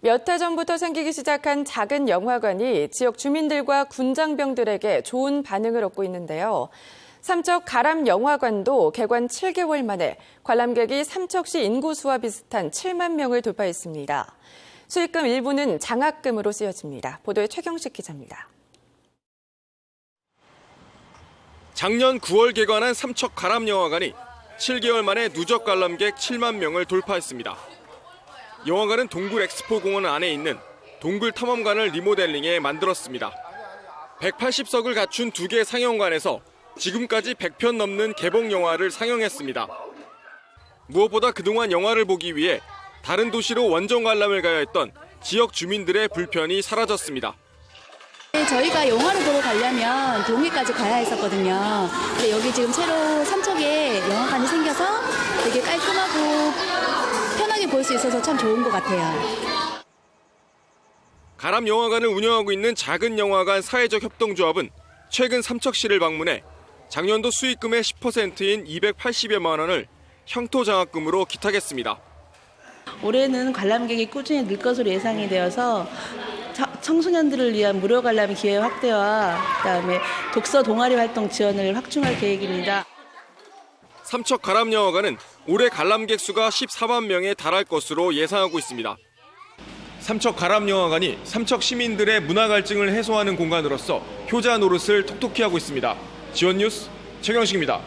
몇 해 전부터 생기기 시작한 작은 영화관이 지역 주민들과 군장병들에게 좋은 반응을 얻고 있는데요. 삼척 가람 영화관도 개관 7개월 만에 관람객이 삼척시 인구수와 비슷한 7만 명을 돌파했습니다. 수익금 일부는 장학금으로 쓰여집니다. 보도에 최경식 기자입니다. 작년 9월 개관한 삼척 가람 영화관이 7개월 만에 누적 관람객 7만 명을 돌파했습니다. 영화관은 동굴 엑스포 공원 안에 있는 동굴 탐험관을 리모델링해 만들었습니다. 180석을 갖춘 두 개 상영관에서 지금까지 100편 넘는 개봉 영화를 상영했습니다. 무엇보다 그동안 영화를 보기 위해 다른 도시로 원정 관람을 가야 했던 지역 주민들의 불편이 사라졌습니다. 네, 저희가 영화를 보러 가려면 동해까지 가야 했었거든요. 근데 여기 지금 새로 삼척에 영화관이 생겨서 되게 깔끔하고 볼 수 있어서 참 좋은 것 같아요. 가람 영화관을 운영하고 있는 작은 영화관 사회적 협동조합은 최근 삼척시를 방문해 작년도 수익금의 10%인 280여만 원을 형토 장학금으로 기탁했습니다. 올해는 관람객이 꾸준히 늘 것으로 예상이 되어서 차- 청소년들을 위한 무료 관람 기회 확대와 그다음에 독서 동아리 활동 지원을 확충할 계획입니다. 삼척 가람 영화관은 올해 관람객 수가 14만 명에 달할 것으로 예상하고 있습니다. 삼척 가람 영화관이 삼척 시민들의 문화 갈증을 해소하는 공간으로서 효자 노릇을 톡톡히 하고 있습니다. 지원 뉴스 최경식입니다.